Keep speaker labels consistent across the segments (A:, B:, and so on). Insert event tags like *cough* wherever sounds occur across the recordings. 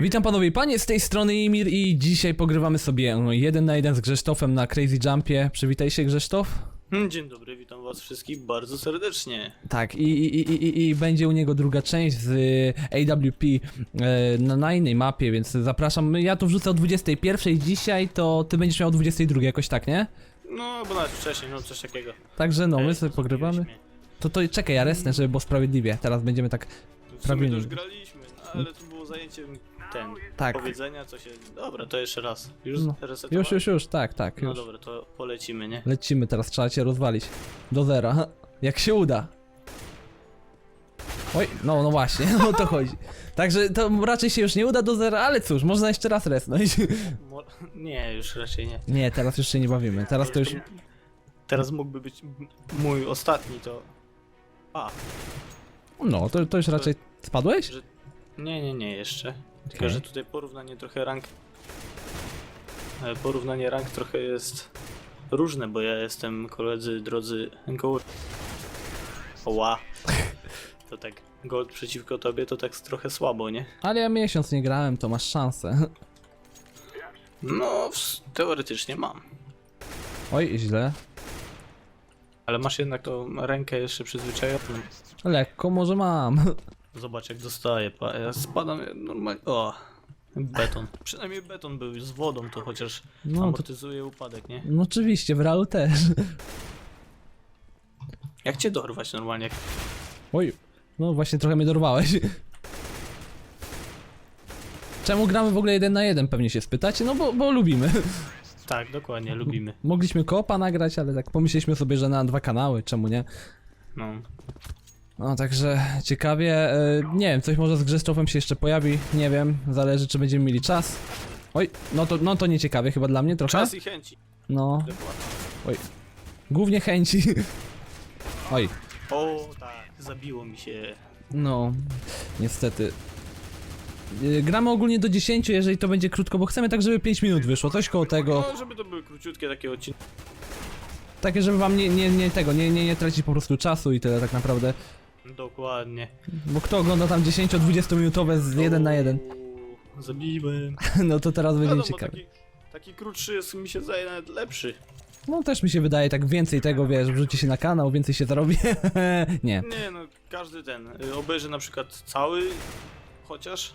A: Witam panowie i panie, z tej strony Imir i dzisiaj pogrywamy sobie jeden na jeden z Grzesztofem na Crazy Jumpie. Przywitaj się Grzesztof.
B: Hmm, Dzień dobry, witam was wszystkich bardzo serdecznie.
A: Tak, i, i, i, i, i będzie u niego druga część z y, AWP e, na, na innej mapie, więc zapraszam. Ja tu wrzucę o 21 dzisiaj, to ty będziesz miał o 22 jakoś tak, nie?
B: No, bo nawet wcześniej, no coś takiego.
A: Także no, my
B: Ej,
A: sobie
B: to
A: pogrywamy. To to czekaj, ja resnę, żeby było sprawiedliwie. Teraz będziemy tak,
B: W sumie to już graliśmy, ale to było zajęcie ten,
A: tak.
B: powiedzenia, co się... Dobra, to jeszcze raz. Już
A: No. Już, już, już, tak, tak,
B: No
A: już.
B: dobra, to polecimy, nie?
A: Lecimy teraz, trzeba cię rozwalić. Do zera. *laughs* Jak się uda. Oj, no, no właśnie, *laughs* o to chodzi. Także to raczej się już nie uda do zera, ale cóż, można jeszcze raz resnąć. *laughs*
B: Mo nie, już raczej nie.
A: Nie, teraz już się nie bawimy. Teraz to już.
B: Teraz mógłby być m- mój ostatni, to... A,
A: No, to, to już raczej. Spadłeś?
B: że... Nie, nie, nie, jeszcze. Tylko,
A: Okej.
B: że tutaj porównanie trochę rank... e, Porównanie rank trochę jest różne, bo ja jestem, koledzy drodzy, gold... Oła. *laughs* To tak, gold przeciwko tobie to tak trochę słabo, nie?
A: Ale ja miesiąc nie grałem, to masz szansę. *laughs*
B: No, w- teoretycznie mam.
A: Oj, źle.
B: Ale masz jednak tą rękę jeszcze przyzwyczajoną.
A: Lekko może mam. *laughs*
B: Zobacz jak dostaję, pa, ja spadam normalnie... O! Beton. Przynajmniej beton był z wodą, to chociaż
A: No to.
B: amortyzuje upadek, nie?
A: No oczywiście, w realu też.
B: Jak cię dorwać normalnie?
A: Oj, no właśnie trochę mnie dorwałeś. Czemu gramy w ogóle jeden na jeden, pewnie się spytacie? No bo, bo lubimy.
B: Tak, dokładnie, lubimy.
A: Mogliśmy kopa nagrać, ale tak pomyśleliśmy sobie, że na dwa kanały, czemu nie?
B: No.
A: No także ciekawie, e, nie wiem, coś może z Grzeszczofem się jeszcze pojawi, nie wiem, zależy czy będziemy mieli czas. Oj, no to, no to nieciekawie chyba dla mnie trochę.
B: Czas i chęci.
A: No,
B: Dokładnie.
A: głównie chęci. *laughs* Oj,
B: O, tak, zabiło mi się.
A: no, niestety. E, Gramy ogólnie do 10, jeżeli to będzie krótko, bo chcemy tak, żeby 5 minut wyszło, coś koło tego.
B: No, żeby to były króciutkie takie odcinki.
A: Takie, żeby wam nie, nie, nie tego, nie, nie, nie tracić po prostu czasu i tyle tak naprawdę.
B: Dokładnie.
A: Bo kto ogląda tam 10-20 minutowe z 1 na 1,
B: O, Zabiłem.
A: no to teraz będzie
B: Wiadomo,
A: ciekawe.
B: taki, taki krótszy jest mi się zdaje nawet lepszy.
A: No też mi się wydaje, tak więcej tego, wiesz, wrzuci się na kanał, więcej się zarobi. *laughs* nie.
B: Nie no, każdy ten y, obejrzy na przykład cały, chociaż.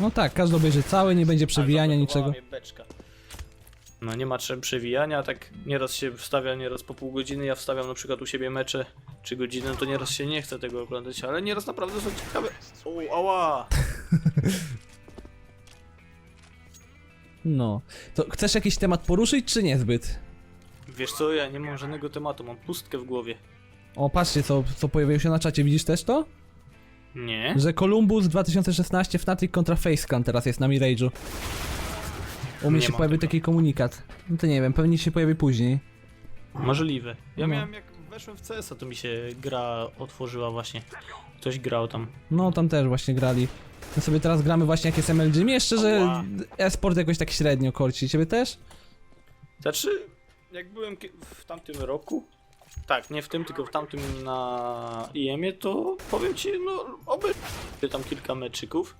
A: No tak, każdy obejrzy cały, nie będzie przewijania
B: Ale
A: niczego.
B: zablokowała mnie beczka. No nie ma przewijania, tak nieraz się wstawia, nieraz po pół godziny, ja wstawiam na przykład u siebie mecze, czy godzinę, to nieraz się nie chce tego oglądać, ale nieraz naprawdę są ciekawe. O, ała! *laughs*
A: No. To chcesz jakiś temat poruszyć, czy niezbyt?
B: Wiesz co, ja nie mam żadnego tematu, mam pustkę w głowie.
A: O, patrzcie, co, co pojawiło się na czacie, widzisz też to?
B: Nie?
A: Że Columbus 2016 Fnatic kontra Facecam teraz jest na Mirage'u. U mnie
B: Nie
A: się pojawił
B: tego.
A: taki komunikat. No to nie wiem, pewnie się pojawi później.
B: Możliwe. Ja
A: No.
B: miałem jak weszłem w CS-a, to mi się gra otworzyła właśnie. Ktoś grał tam.
A: No, tam też właśnie grali. My sobie teraz gramy właśnie jak jest MLG. Mnie jeszcze, że
B: Ała.
A: e-sport jakoś tak średnio korci. Ciebie też?
B: Znaczy, jak byłem kie- w tamtym roku, tak, nie w tym, tylko w tamtym na IEM-ie, to powiem ci, no, obejrzałem tam kilka meczyków.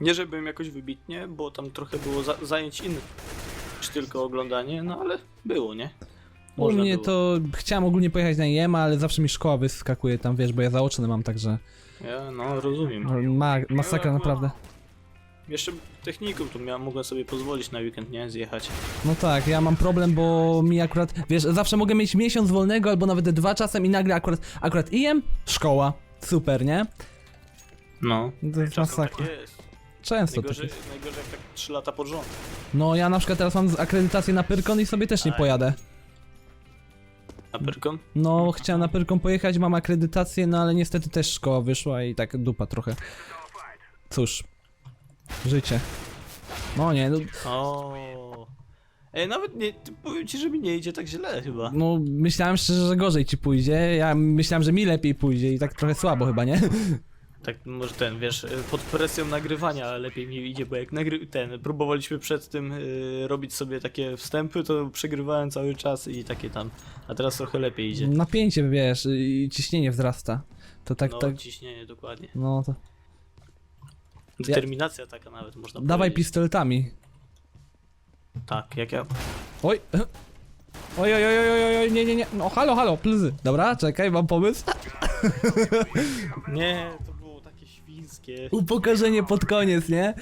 B: Nie, że byłem jakoś wybitnie, bo tam trochę było za zajęć innych niż tylko oglądanie, no ale było, nie?
A: U
B: Można
A: mnie
B: było.
A: to chciałem ogólnie pojechać na IEM, ale zawsze mi szkoła wyskakuje tam, wiesz, bo ja zaoczne mam, także
B: Ja, no, rozumiem.
A: ma, masakra naprawdę.
B: Jeszcze technikum, to miałem, mogłem sobie pozwolić na weekend, nie, zjechać.
A: No tak, ja mam problem, bo mi akurat, wiesz, zawsze mogę mieć miesiąc wolnego albo nawet dwa czasem i nagle akurat, akurat IEM, szkoła, super, nie?
B: No.
A: To jest
B: Czasem
A: masakra.
B: tak jest.
A: Często tak
B: Najgorzej,
A: jest.
B: najgorzej jak tak 3 lata pod rząd.
A: No ja na przykład teraz mam akredytację na Pyrkon i sobie też nie
B: Aj.
A: pojadę.
B: Na Pyrkon?
A: No, chciałem na Pyrkon pojechać, mam akredytację, no ale niestety też szkoła wyszła i tak dupa trochę. Cóż, życie. No nie, no,
B: O. Ej, nawet nie, ty- powiem ci, że mi nie idzie tak źle chyba.
A: no myślałem szczerze, że gorzej ci pójdzie, ja myślałem, że mi lepiej pójdzie i tak trochę słabo chyba, nie?
B: Tak może ten, wiesz, pod presją nagrywania lepiej mi idzie, bo jak nagry ten, próbowaliśmy przed tym y, robić sobie takie wstępy, to przegrywałem cały czas i takie tam. A teraz trochę lepiej idzie.
A: Napięcie, wiesz, i ciśnienie wzrasta. To tak,
B: no,
A: tak,
B: ciśnienie, dokładnie.
A: no to...
B: Determinacja taka nawet można
A: Dawaj
B: powiedzieć.
A: pistoletami.
B: Tak, jak ja...
A: Oj. *laughs* Oj, oj, oj, oj, oj, oj, nie, nie, nie. No, halo, halo, plzy. Dobra, czekaj, mam pomysł. *laughs*
B: Nie, to świńskie.
A: Upokorzenie pod koniec, nie?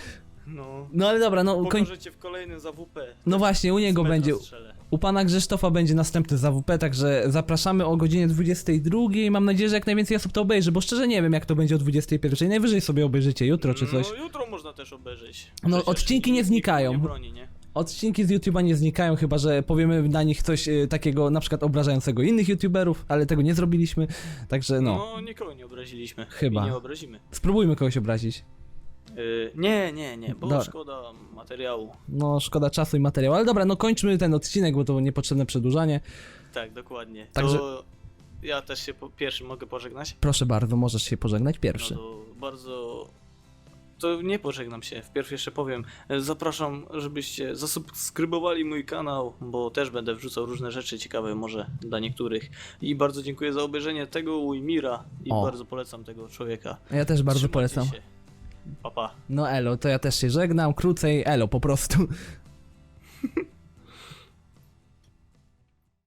B: No.
A: No ale dobra, no koń...
B: Pokażę cię w kolejnym zawupę.
A: No właśnie, u niego będzie. U pana Grzesztofa będzie następny ZWP, także zapraszamy o godzinie 22. Mam nadzieję, że jak najwięcej osób to obejrzy, bo szczerze nie wiem, jak to będzie o 21. Najwyżej sobie obejrzycie jutro czy coś.
B: No jutro można też obejrzeć.
A: No,
B: Przecież
A: odcinki nie
B: nikt
A: znikają.
B: Nie broni, nie?
A: Odcinki z YouTube'a nie znikają, chyba że powiemy na nich coś y, takiego na przykład obrażającego innych YouTuberów, ale tego nie zrobiliśmy. Także no,
B: No, nikogo nie obraziliśmy.
A: Chyba.
B: I nie obrazimy.
A: spróbujmy kogoś obrazić.
B: Yy, nie, nie, nie, bo
A: Dobra.
B: szkoda materiału.
A: No, szkoda czasu i materiału, ale dobra, no kończmy ten odcinek, bo to niepotrzebne przedłużanie.
B: Tak, dokładnie.
A: Także-
B: To ja też się po pierwszy mogę pożegnać.
A: Proszę bardzo, możesz się pożegnać pierwszy.
B: No to bardzo. To nie pożegnam się. Wpierw jeszcze powiem. e, Zapraszam, żebyście zasubskrybowali mój kanał, bo też będę wrzucał różne rzeczy ciekawe, może dla niektórych. I bardzo dziękuję za obejrzenie tego Wimira i
A: O.
B: bardzo polecam tego człowieka.
A: Ja też bardzo
B: Trzymajcie
A: polecam.
B: Się. Pa, pa.
A: No elo, to ja też się żegnam, krócej, elo po prostu. *laughs*